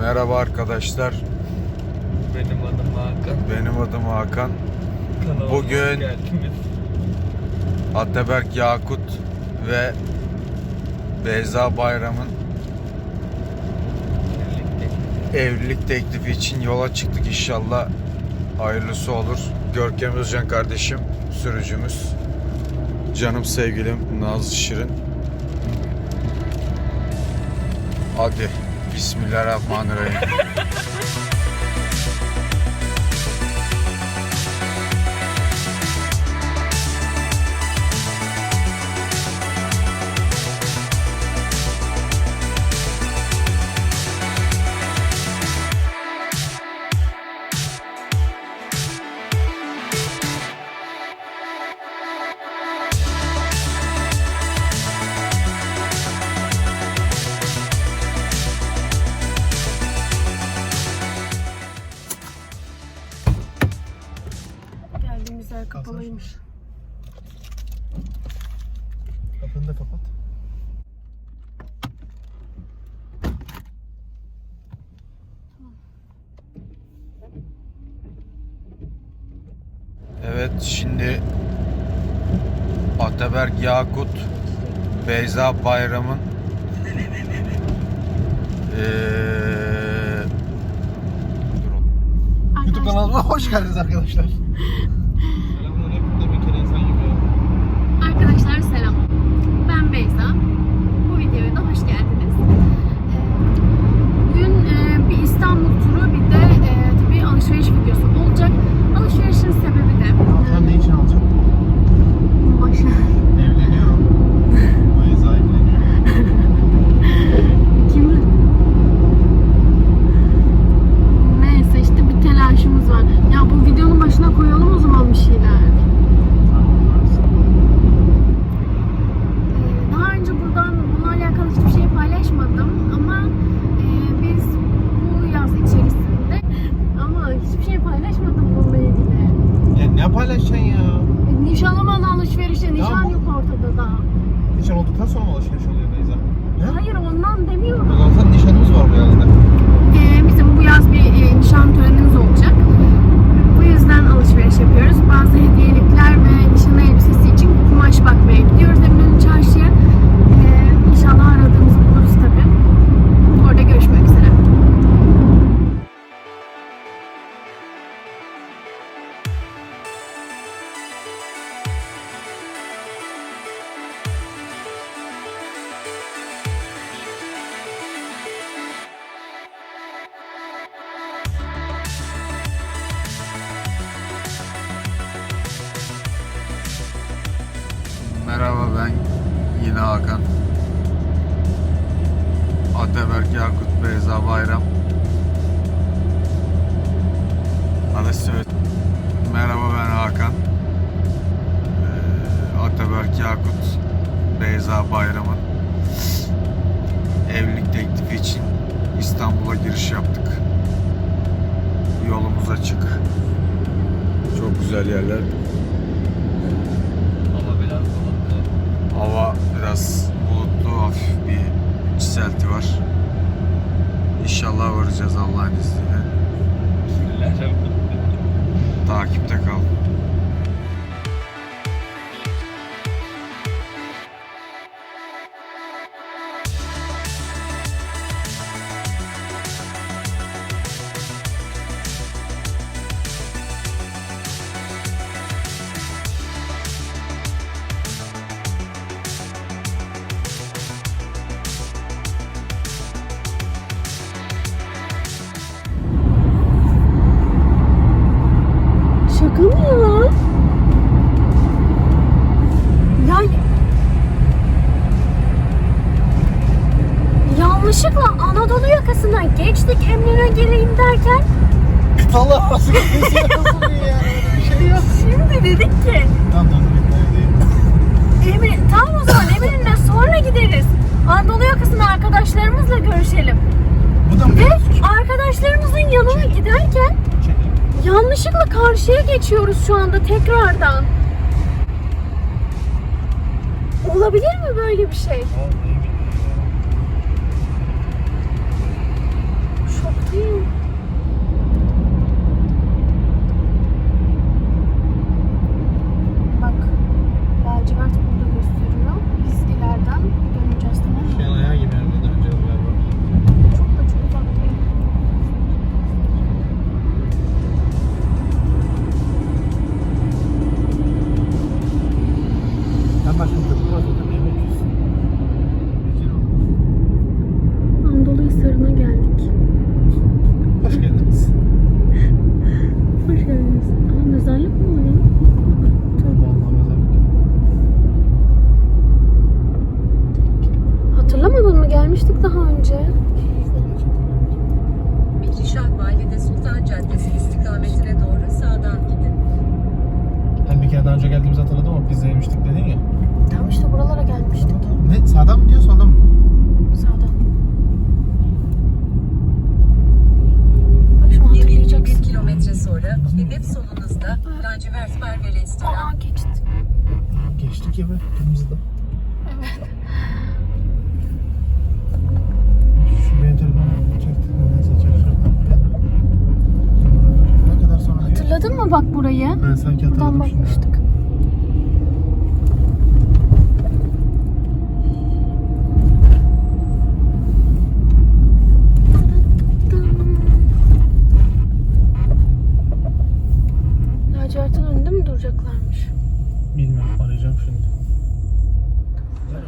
Merhaba arkadaşlar. Benim adım Hakan. Benim adım Hakan. Kanalıma Bugün-. Ataberk Yakut ve Beyza Bayram'ın evlilik teklifi için yola çıktık inşallah. Hayırlısı olur. Görkem Özcan kardeşim, sürücümüz. Canım sevgilim Nazlı Şirin. Hadi Bismillahirrahmanirrahim. Yer kapalıymış. Kapını da kapat. Evet şimdi Ataberk Yakut Beyza Bayram'ın oğlum. YouTube kanalıma hoş geldiniz arkadaşlar. Ben yine Hakan. Ataberk Yakut Beyza Bayram. Hadi söyle. Merhaba ben Hakan. Ee, Ataberk Yakut Beyza Bayram'ın evlilik teklifi için İstanbul'a giriş yaptık. Yolumuz açık. Çok güzel yerler. টাকাও Allah nasıl ya? Bir şey yok. şimdi dedik ki Tamam tamam. Emre tamam o zaman Emre'yle sonra gideriz. Anadolu yakasında arkadaşlarımızla görüşelim. Bu da mı? Ve arkadaşlarımızın yanına giderken yanlışlıkla karşıya geçiyoruz şu anda tekrardan. Olabilir mi böyle bir şey? Vallahi Be kırmızıda. Evet. Şu benim mi? Neyse çek şuradan. Ne kadar sonra? Hatırladın mı bak burayı? Ben sanki Buradan hatırladım şimdi. bakmıştık. Lacivert'in önünde mi duracaklarmış? Bilmiyorum arayacağım şimdi. Evet.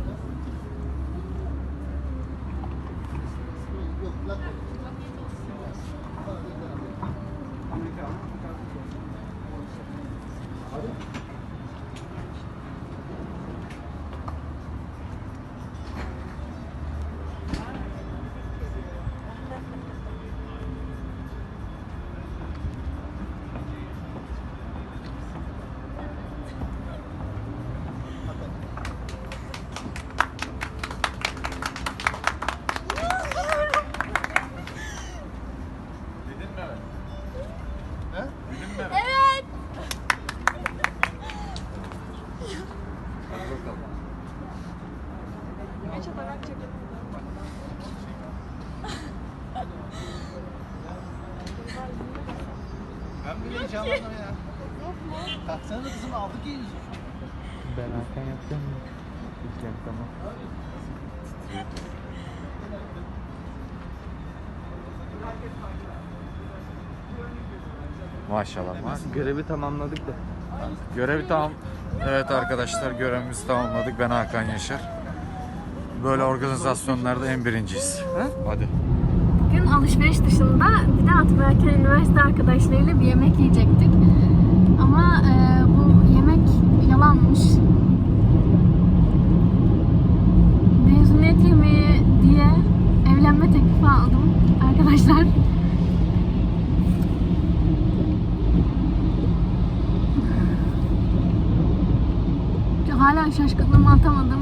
Ben Hakan yapacağım mı? Yapacağım tamam. Maşallah. maşallah. Görevi tamamladık da. Görevi tamam. Evet arkadaşlar görevimizi tamamladık. Ben Hakan Yaşar. Böyle organizasyonlarda en birinciyiz. Hadi. Bugün alışveriş dışında bir de Atabeyken Üniversite arkadaşlarıyla bir yemek yiyecektik. Ama e, yalanmış. Mezuniyet yemeği diye evlenme teklifi aldım arkadaşlar. Hala şaşkınlığımı atamadım.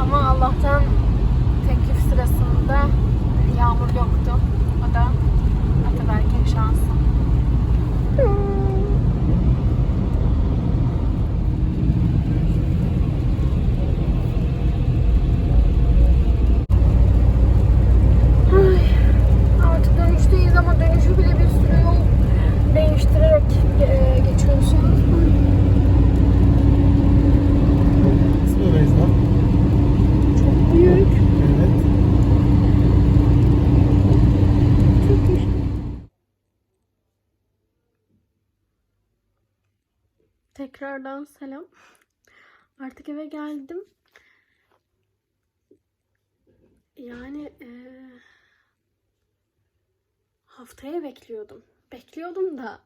Ama Allah'tan teklif sırasında yağmur yoktu. O da Ataberk'in şansı. Ay, Artık dönüşteyiz ama dönüşü bile bir sürü yol değiştirerek e, geçiyoruz şu an. Sıradayız lan. Çok büyük. Evet. Çok iyi. Tekrardan selam. Artık eve geldim. Yani eee, haftaya bekliyordum. Bekliyordum da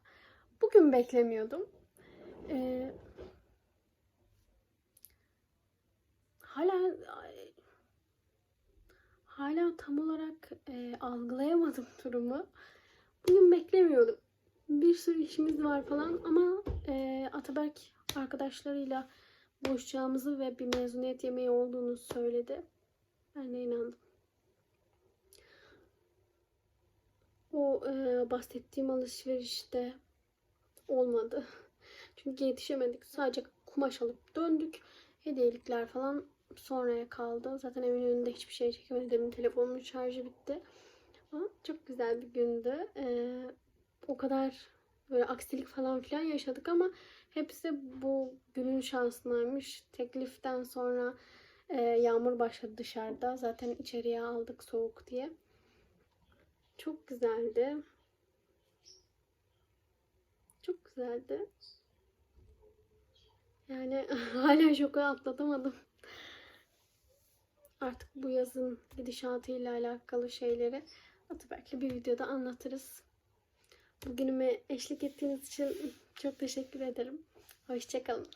bugün beklemiyordum. Eee, hala hala tam olarak eee, algılayamadım durumu. Bugün beklemiyordum. Bir sürü işimiz var falan ama eee, Ataberk arkadaşlarıyla buluşacağımızı ve bir mezuniyet yemeği olduğunu söyledi. Ben de inandım. O eee, bahsettiğim alışverişte olmadı. Çünkü yetişemedik. Sadece kumaş alıp döndük. Hediyelikler falan sonraya kaldı. Zaten evin önünde hiçbir şey çekemedim. Telefonumun şarjı bitti. Ama çok güzel bir gündü. Ee, o kadar böyle aksilik falan filan yaşadık ama hepsi bu günün şansınaymış. Tekliften sonra e, yağmur başladı dışarıda. Zaten içeriye aldık soğuk diye. Çok güzeldi. Çok güzeldi. Yani hala şoku atlatamadım. Artık bu yazın gidişatıyla alakalı şeyleri Ataberk'le bir videoda anlatırız. Bugünüme eşlik ettiğiniz için çok teşekkür ederim. Hoşçakalın.